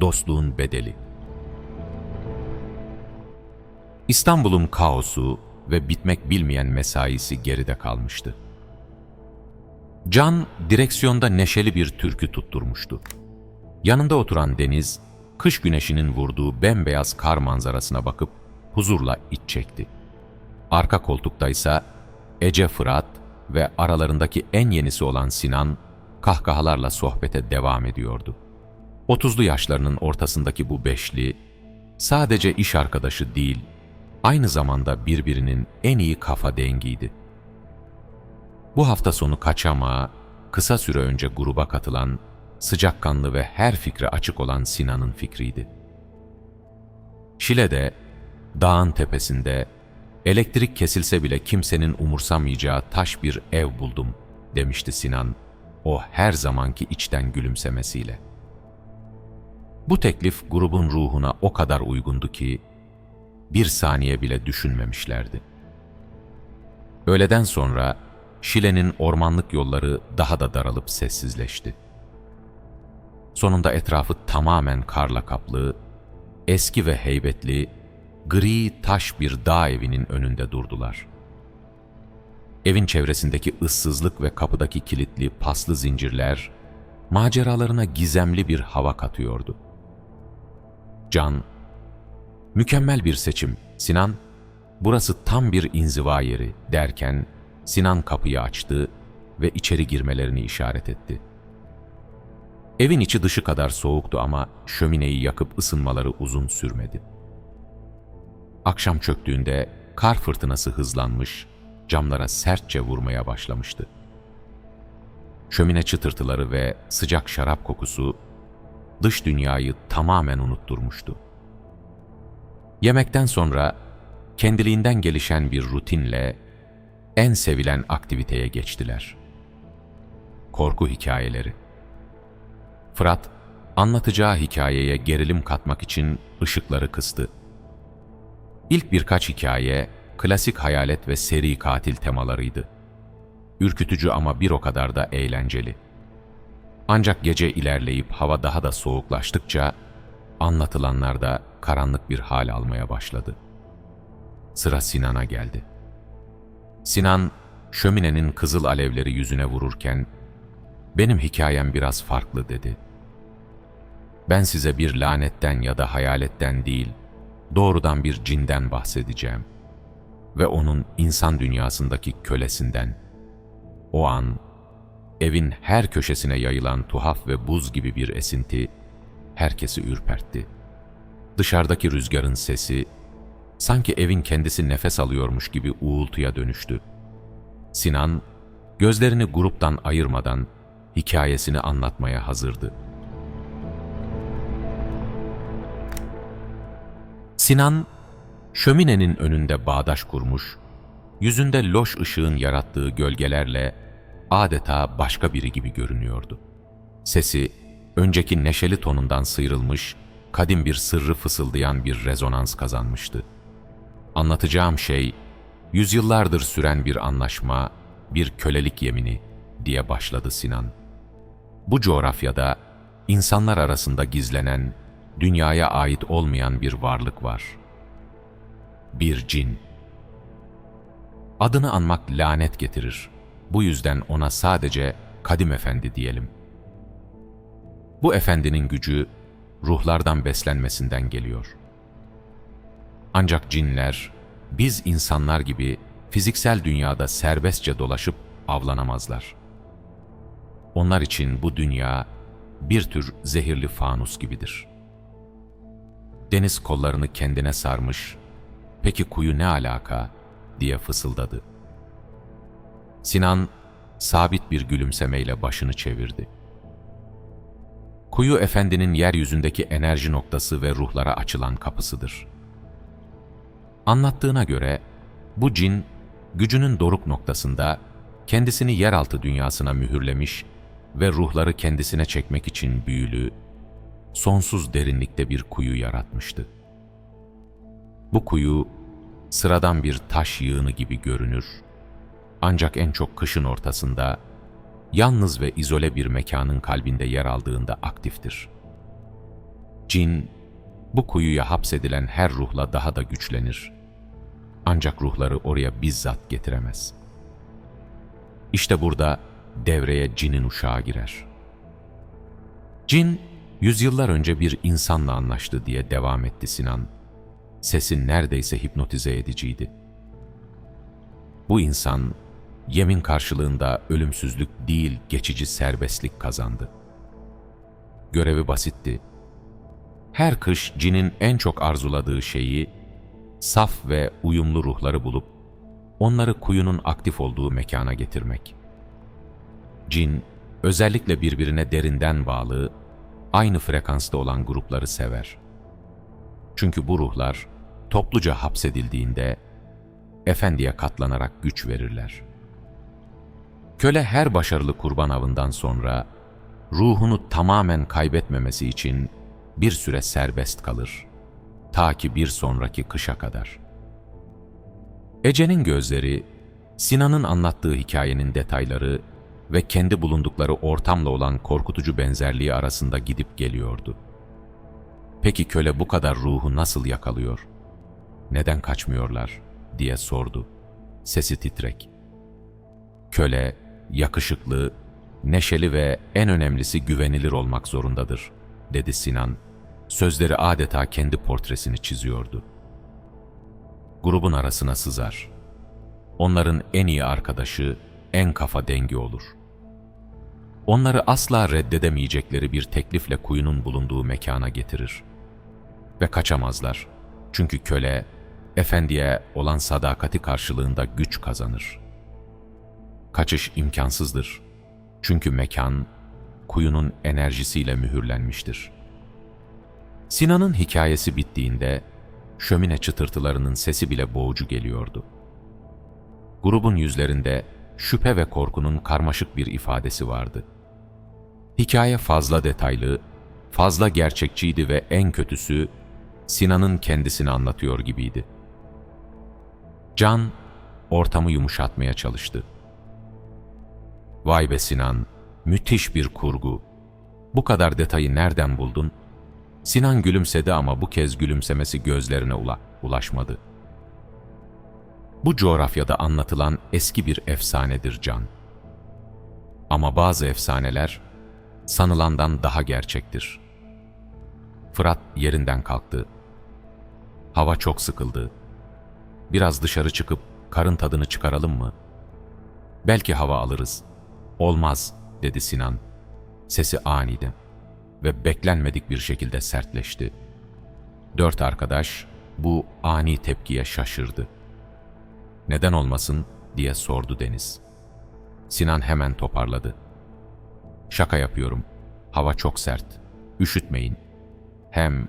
Dostluğun bedeli. İstanbul'un kaosu ve bitmek bilmeyen mesaisi geride kalmıştı. Can direksiyonda neşeli bir türkü tutturmuştu. Yanında oturan Deniz, kış güneşinin vurduğu bembeyaz kar manzarasına bakıp huzurla iç çekti. Arka koltuktaysa Ece Fırat ve aralarındaki en yenisi olan Sinan kahkahalarla sohbete devam ediyordu. 30'lu yaşlarının ortasındaki bu beşli, sadece iş arkadaşı değil, aynı zamanda birbirinin en iyi kafa dengiydi. Bu hafta sonu kaçamağa, kısa süre önce gruba katılan, sıcakkanlı ve her fikre açık olan Sinan'ın fikriydi. Şile'de, dağın tepesinde, elektrik kesilse bile kimsenin umursamayacağı taş bir ev buldum, demişti Sinan, o her zamanki içten gülümsemesiyle. Bu teklif grubun ruhuna o kadar uygundu ki, bir saniye bile düşünmemişlerdi. Öğleden sonra Şile'nin ormanlık yolları daha da daralıp sessizleşti. Sonunda etrafı tamamen karla kaplı, eski ve heybetli, gri taş bir dağ evinin önünde durdular. Evin çevresindeki ıssızlık ve kapıdaki kilitli paslı zincirler, maceralarına gizemli bir hava katıyordu. Can, mükemmel bir seçim. Sinan, burası tam bir inziva yeri derken Sinan kapıyı açtı ve içeri girmelerini işaret etti. Evin içi dışı kadar soğuktu ama şömineyi yakıp ısınmaları uzun sürmedi. Akşam çöktüğünde kar fırtınası hızlanmış, camlara sertçe vurmaya başlamıştı. Şömine çıtırtıları ve sıcak şarap kokusu dış dünyayı tamamen unutturmuştu. Yemekten sonra kendiliğinden gelişen bir rutinle en sevilen aktiviteye geçtiler. Korku hikayeleri. Fırat, anlatacağı hikayeye gerilim katmak için ışıkları kıstı. İlk birkaç hikaye, klasik hayalet ve seri katil temalarıydı. Ürkütücü ama bir o kadar da eğlenceli. Ancak gece ilerleyip hava daha da soğuklaştıkça, anlatılanlar da karanlık bir hal almaya başladı. Sıra Sinan'a geldi. Sinan, şöminenin kızıl alevleri yüzüne vururken, benim hikayem biraz farklı dedi. Ben size bir lanetten ya da hayaletten değil, doğrudan bir cinden bahsedeceğim. Ve onun insan dünyasındaki kölesinden. O an, evin her köşesine yayılan tuhaf ve buz gibi bir esinti, herkesi ürpertti. Dışarıdaki rüzgarın sesi, sanki evin kendisi nefes alıyormuş gibi uğultuya dönüştü. Sinan, gözlerini gruptan ayırmadan hikayesini anlatmaya hazırdı. Sinan, şöminenin önünde bağdaş kurmuş, yüzünde loş ışığın yarattığı gölgelerle adeta başka biri gibi görünüyordu. Sesi, önceki neşeli tonundan sıyrılmış, kadim bir sırrı fısıldayan bir rezonans kazanmıştı. Anlatacağım şey, yüzyıllardır süren bir anlaşma, bir kölelik yemini diye başladı Sinan. Bu coğrafyada insanlar arasında gizlenen, dünyaya ait olmayan bir varlık var. Bir cin. Adını anmak lanet getirir. Bu yüzden ona sadece Kadim Efendi diyelim. Bu efendinin gücü ruhlardan beslenmesinden geliyor. Ancak cinler, biz insanlar gibi fiziksel dünyada serbestçe dolaşıp avlanamazlar. Onlar için bu dünya bir tür zehirli fanus gibidir. Deniz kollarını kendine sarmış, peki kuyu ne alaka diye fısıldadı. Sinan sabit bir gülümsemeyle başını çevirdi. Kuyu efendinin yeryüzündeki enerji noktası ve ruhlara açılan kapısıdır. Anlattığına göre bu cin gücünün doruk noktasında kendisini yeraltı dünyasına mühürlemiş ve ruhları kendisine çekmek için büyülü, sonsuz derinlikte bir kuyu yaratmıştı. Bu kuyu sıradan bir taş yığını gibi görünür. Ancak en çok kışın ortasında, yalnız ve izole bir mekanın kalbinde yer aldığında aktiftir. Cin, bu kuyuya hapsedilen her ruhla daha da güçlenir. Ancak ruhları oraya bizzat getiremez. İşte burada devreye cinin uşağı girer. Cin, yüzyıllar önce bir insanla anlaştı diye devam etti Sinan. Sesi neredeyse hipnotize ediciydi. Bu insan, yemin karşılığında ölümsüzlük değil geçici serbestlik kazandı. Görevi basitti. Her kış cinin en çok arzuladığı şeyi, saf ve uyumlu ruhları bulup, onları kuyunun aktif olduğu mekana getirmek. Cin, özellikle birbirine derinden bağlı, aynı frekansta olan grupları sever. Çünkü bu ruhlar, topluca hapsedildiğinde, efendiye katlanarak güç verirler. Köle her başarılı kurban avından sonra, ruhunu tamamen kaybetmemesi için bir süre serbest kalır. Ta ki bir sonraki kışa kadar. Ece'nin gözleri, Sinan'ın anlattığı hikayenin detayları ve kendi bulundukları ortamla olan korkutucu benzerliği arasında gidip geliyordu. Peki köle bu kadar ruhu nasıl yakalıyor? Neden kaçmıyorlar? diye sordu. Sesi titrek. Köle, yakışıklı, neşeli ve en önemlisi güvenilir olmak zorundadır, dedi Sinan. Sözleri adeta kendi portresini çiziyordu. Grubun arasına sızar. Onların en iyi arkadaşı, en kafa dengi olur. Onları asla reddedemeyecekleri bir teklifle kuyunun bulunduğu mekana getirir. Ve kaçamazlar. Çünkü köle, efendiye olan sadakati karşılığında güç kazanır. Kaçış imkansızdır. Çünkü mekan, kuyunun enerjisiyle mühürlenmiştir. Sinan'ın hikayesi bittiğinde, şömine çıtırtılarının sesi bile boğucu geliyordu. Grubun yüzlerinde şüphe ve korkunun karmaşık bir ifadesi vardı. Hikaye fazla detaylı, fazla gerçekçiydi ve en kötüsü Sinan'ın kendisini anlatıyor gibiydi. Can ortamı yumuşatmaya çalıştı. Vay be Sinan, müthiş bir kurgu. Bu kadar detayı nereden buldun? Sinan gülümsedi ama bu kez gülümsemesi gözlerine ula ulaşmadı. Bu coğrafyada anlatılan eski bir efsanedir Can. Ama bazı efsaneler sanılandan daha gerçektir. Fırat yerinden kalktı. Hava çok sıkıldı. Biraz dışarı çıkıp karın tadını çıkaralım mı? Belki hava alırız. Olmaz, dedi Sinan. Sesi aniden ve beklenmedik bir şekilde sertleşti. Dört arkadaş bu ani tepkiye şaşırdı. Neden olmasın diye sordu Deniz. Sinan hemen toparladı. Şaka yapıyorum. Hava çok sert. Üşütmeyin. Hem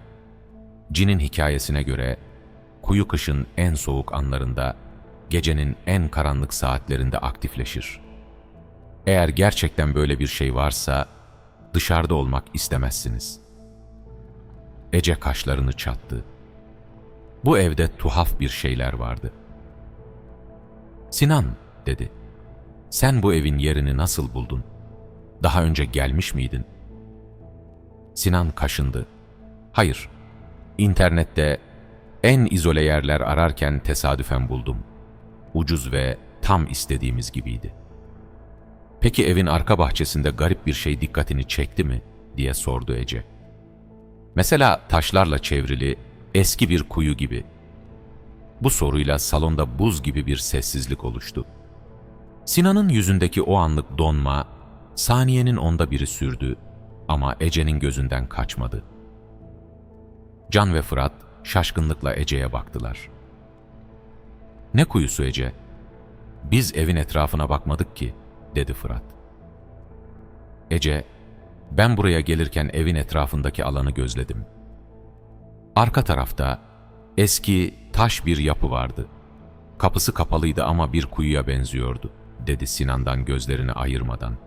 Cin'in hikayesine göre kuyu kışın en soğuk anlarında, gecenin en karanlık saatlerinde aktifleşir. Eğer gerçekten böyle bir şey varsa dışarıda olmak istemezsiniz. Ece kaşlarını çattı. Bu evde tuhaf bir şeyler vardı. Sinan, dedi. Sen bu evin yerini nasıl buldun? Daha önce gelmiş miydin? Sinan kaşındı. Hayır, internette en izole yerler ararken tesadüfen buldum. Ucuz ve tam istediğimiz gibiydi. Peki evin arka bahçesinde garip bir şey dikkatini çekti mi? diye sordu Ece. Mesela taşlarla çevrili eski bir kuyu gibi. Bu soruyla salonda buz gibi bir sessizlik oluştu. Sinan'ın yüzündeki o anlık donma, saniyenin onda biri sürdü ama Ece'nin gözünden kaçmadı. Can ve Fırat şaşkınlıkla Ece'ye baktılar. Ne kuyusu Ece? Biz evin etrafına bakmadık ki, dedi Fırat. Ece, ben buraya gelirken evin etrafındaki alanı gözledim. Arka tarafta eski taş bir yapı vardı. Kapısı kapalıydı ama bir kuyuya benziyordu, dedi Sinan'dan gözlerini ayırmadan.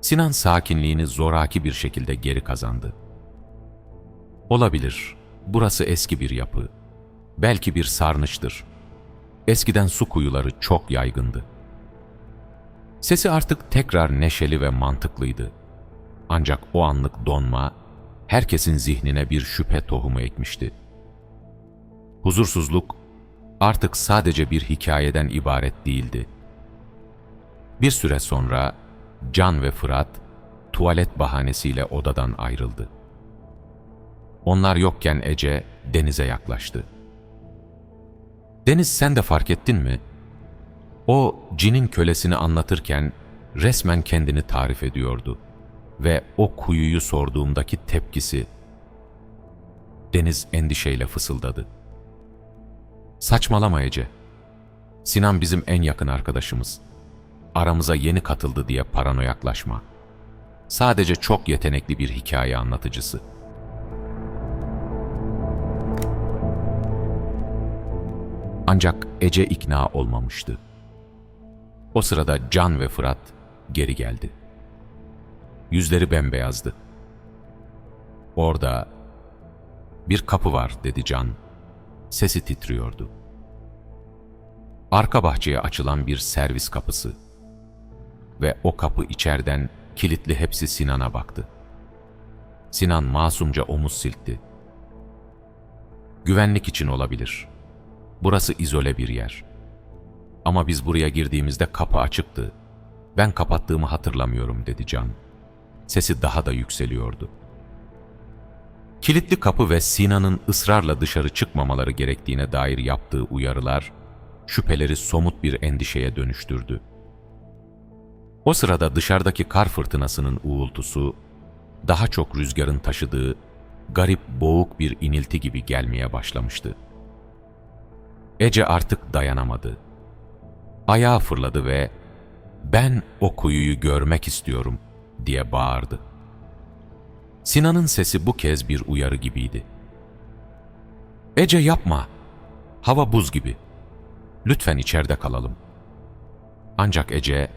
Sinan sakinliğini zoraki bir şekilde geri kazandı. Olabilir, burası eski bir yapı. Belki bir sarnıçtır. Eskiden su kuyuları çok yaygındı. Sesi artık tekrar neşeli ve mantıklıydı. Ancak o anlık donma, herkesin zihnine bir şüphe tohumu ekmişti. Huzursuzluk artık sadece bir hikayeden ibaret değildi. Bir süre sonra Can ve Fırat tuvalet bahanesiyle odadan ayrıldı. Onlar yokken Ece denize yaklaştı. Deniz sen de fark ettin mi? O cinin kölesini anlatırken resmen kendini tarif ediyordu ve o kuyuyu sorduğumdaki tepkisi. Deniz endişeyle fısıldadı. Saçmalama Ece. Sinan bizim en yakın arkadaşımız. Aramıza yeni katıldı diye paranoyaklaşma. Sadece çok yetenekli bir hikaye anlatıcısı. Ancak Ece ikna olmamıştı. O sırada Can ve Fırat geri geldi. Yüzleri bembeyazdı. Orada bir kapı var dedi Can. Sesi titriyordu. Arka bahçeye açılan bir servis kapısı ve o kapı içeriden kilitli hepsi Sinan'a baktı. Sinan masumca omuz silkti. Güvenlik için olabilir. Burası izole bir yer. Ama biz buraya girdiğimizde kapı açıktı. Ben kapattığımı hatırlamıyorum dedi Can. Sesi daha da yükseliyordu. Kilitli kapı ve Sinan'ın ısrarla dışarı çıkmamaları gerektiğine dair yaptığı uyarılar, şüpheleri somut bir endişeye dönüştürdü. O sırada dışarıdaki kar fırtınasının uğultusu, daha çok rüzgarın taşıdığı garip boğuk bir inilti gibi gelmeye başlamıştı. Ece artık dayanamadı. Ayağa fırladı ve ''Ben o kuyuyu görmek istiyorum.'' diye bağırdı. Sinan'ın sesi bu kez bir uyarı gibiydi. ''Ece yapma! Hava buz gibi. Lütfen içeride kalalım.'' Ancak Ece,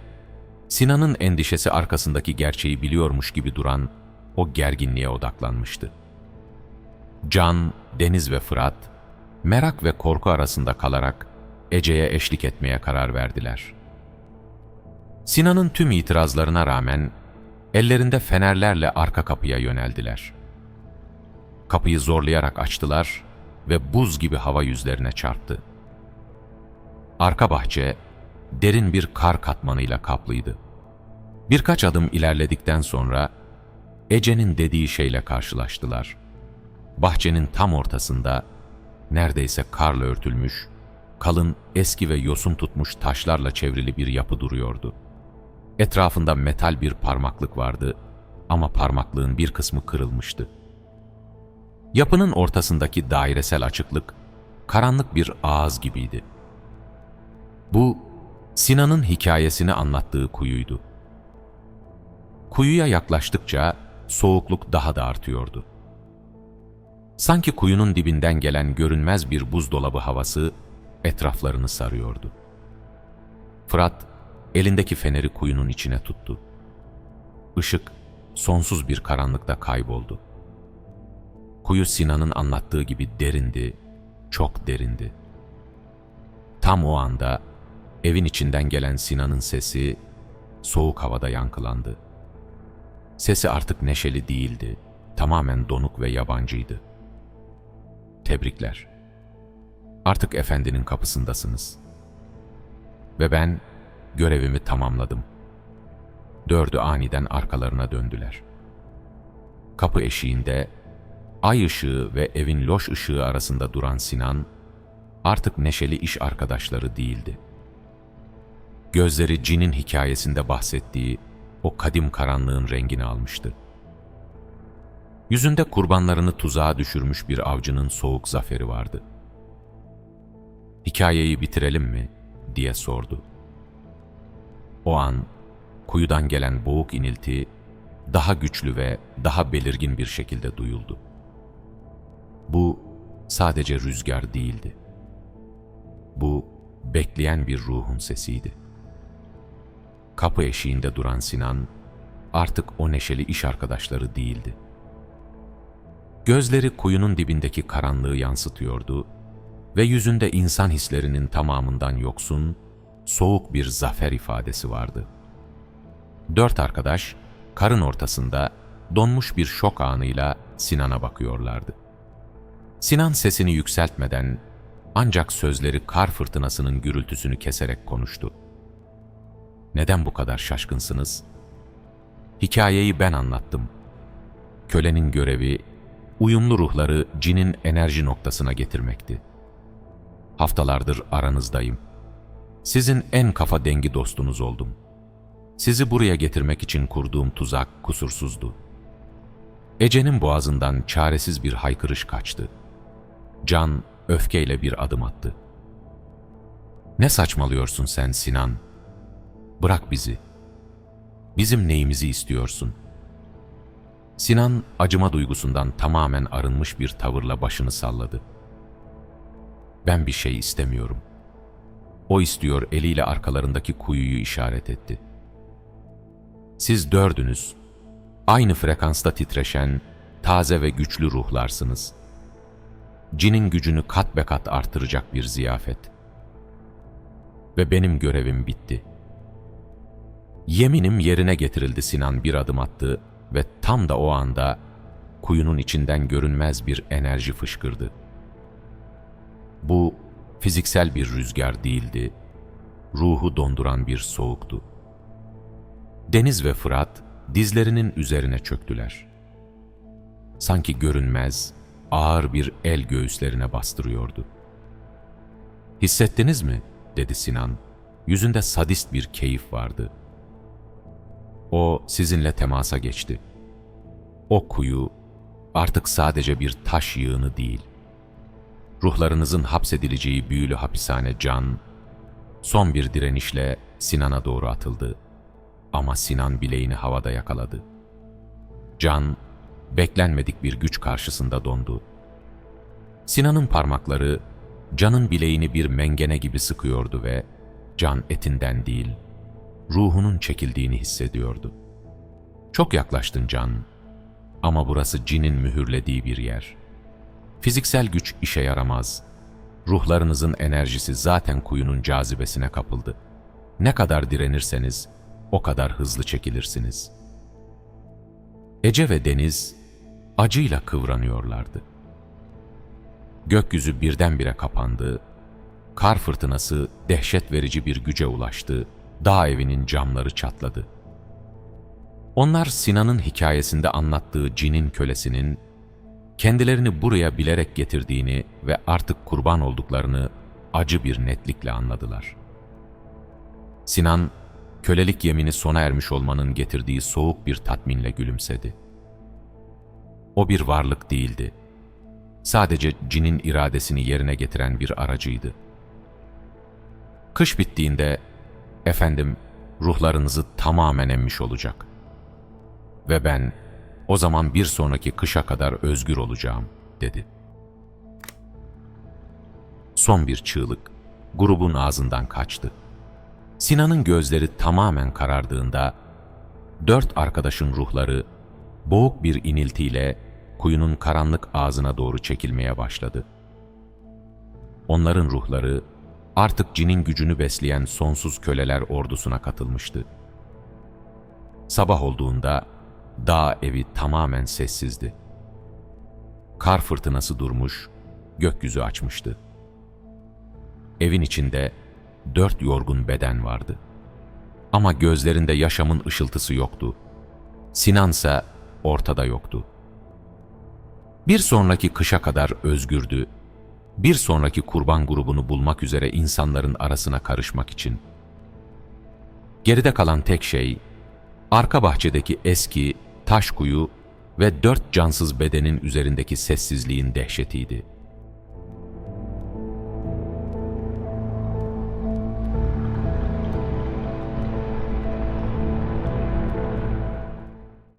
Sinan'ın endişesi arkasındaki gerçeği biliyormuş gibi duran o gerginliğe odaklanmıştı. Can, Deniz ve Fırat, merak ve korku arasında kalarak Ece'ye eşlik etmeye karar verdiler. Sinan'ın tüm itirazlarına rağmen ellerinde fenerlerle arka kapıya yöneldiler. Kapıyı zorlayarak açtılar ve buz gibi hava yüzlerine çarptı. Arka bahçe derin bir kar katmanıyla kaplıydı. Birkaç adım ilerledikten sonra Ece'nin dediği şeyle karşılaştılar. Bahçenin tam ortasında neredeyse karla örtülmüş, kalın, eski ve yosun tutmuş taşlarla çevrili bir yapı duruyordu. Etrafında metal bir parmaklık vardı ama parmaklığın bir kısmı kırılmıştı. Yapının ortasındaki dairesel açıklık karanlık bir ağız gibiydi. Bu Sinan'ın hikayesini anlattığı kuyuydu. Kuyuya yaklaştıkça soğukluk daha da artıyordu. Sanki kuyunun dibinden gelen görünmez bir buzdolabı havası etraflarını sarıyordu. Fırat elindeki feneri kuyunun içine tuttu. Işık sonsuz bir karanlıkta kayboldu. Kuyu Sinan'ın anlattığı gibi derindi, çok derindi. Tam o anda evin içinden gelen Sinan'ın sesi soğuk havada yankılandı. Sesi artık neşeli değildi, tamamen donuk ve yabancıydı. Tebrikler. Artık efendinin kapısındasınız. Ve ben görevimi tamamladım. Dördü aniden arkalarına döndüler. Kapı eşiğinde, ay ışığı ve evin loş ışığı arasında duran Sinan, artık neşeli iş arkadaşları değildi. Gözleri cinin hikayesinde bahsettiği o kadim karanlığın rengini almıştı. Yüzünde kurbanlarını tuzağa düşürmüş bir avcının soğuk zaferi vardı. ''Hikayeyi bitirelim mi?'' diye sordu. O an kuyudan gelen boğuk inilti daha güçlü ve daha belirgin bir şekilde duyuldu. Bu sadece rüzgar değildi. Bu bekleyen bir ruhun sesiydi. Kapı eşiğinde duran Sinan artık o neşeli iş arkadaşları değildi. Gözleri kuyunun dibindeki karanlığı yansıtıyordu ve yüzünde insan hislerinin tamamından yoksun, soğuk bir zafer ifadesi vardı. Dört arkadaş, karın ortasında donmuş bir şok anıyla Sinan'a bakıyorlardı. Sinan sesini yükseltmeden ancak sözleri kar fırtınasının gürültüsünü keserek konuştu. Neden bu kadar şaşkınsınız? Hikayeyi ben anlattım. Kölenin görevi, uyumlu ruhları cinin enerji noktasına getirmekti. Haftalardır aranızdayım. Sizin en kafa dengi dostunuz oldum. Sizi buraya getirmek için kurduğum tuzak kusursuzdu. Ece'nin boğazından çaresiz bir haykırış kaçtı. Can öfkeyle bir adım attı. Ne saçmalıyorsun sen Sinan? Bırak bizi. Bizim neyimizi istiyorsun? Sinan acıma duygusundan tamamen arınmış bir tavırla başını salladı. Ben bir şey istemiyorum. O istiyor eliyle arkalarındaki kuyuyu işaret etti. Siz dördünüz, aynı frekansta titreşen, taze ve güçlü ruhlarsınız. Cinin gücünü kat be kat artıracak bir ziyafet. Ve benim görevim bitti. Yeminim yerine getirildi Sinan bir adım attı ve tam da o anda kuyunun içinden görünmez bir enerji fışkırdı. Bu fiziksel bir rüzgar değildi, ruhu donduran bir soğuktu. Deniz ve Fırat dizlerinin üzerine çöktüler. Sanki görünmez, ağır bir el göğüslerine bastırıyordu. Hissettiniz mi? dedi Sinan. Yüzünde sadist bir keyif vardı. O sizinle temasa geçti. O kuyu artık sadece bir taş yığını değil. Ruhlarınızın hapsedileceği büyülü hapishane can, son bir direnişle Sinan'a doğru atıldı. Ama Sinan bileğini havada yakaladı. Can, beklenmedik bir güç karşısında dondu. Sinan'ın parmakları, Can'ın bileğini bir mengene gibi sıkıyordu ve Can etinden değil, ruhunun çekildiğini hissediyordu. Çok yaklaştın Can, ama burası cinin mühürlediği bir yer. Fiziksel güç işe yaramaz. Ruhlarınızın enerjisi zaten kuyunun cazibesine kapıldı. Ne kadar direnirseniz, o kadar hızlı çekilirsiniz. Ece ve Deniz acıyla kıvranıyorlardı. Gökyüzü birdenbire kapandı, kar fırtınası dehşet verici bir güce ulaştı, dağ evinin camları çatladı. Onlar Sinan'ın hikayesinde anlattığı cinin kölesinin kendilerini buraya bilerek getirdiğini ve artık kurban olduklarını acı bir netlikle anladılar. Sinan, kölelik yemini sona ermiş olmanın getirdiği soğuk bir tatminle gülümsedi. O bir varlık değildi. Sadece cinin iradesini yerine getiren bir aracıydı. Kış bittiğinde, efendim, ruhlarınızı tamamen emmiş olacak. Ve ben, o zaman bir sonraki kışa kadar özgür olacağım, dedi. Son bir çığlık, grubun ağzından kaçtı. Sinan'ın gözleri tamamen karardığında, dört arkadaşın ruhları boğuk bir iniltiyle kuyunun karanlık ağzına doğru çekilmeye başladı. Onların ruhları artık cinin gücünü besleyen sonsuz köleler ordusuna katılmıştı. Sabah olduğunda dağ evi tamamen sessizdi. Kar fırtınası durmuş, gökyüzü açmıştı. Evin içinde dört yorgun beden vardı. Ama gözlerinde yaşamın ışıltısı yoktu. Sinansa ortada yoktu. Bir sonraki kışa kadar özgürdü. Bir sonraki kurban grubunu bulmak üzere insanların arasına karışmak için. Geride kalan tek şey, arka bahçedeki eski taş kuyu ve dört cansız bedenin üzerindeki sessizliğin dehşetiydi.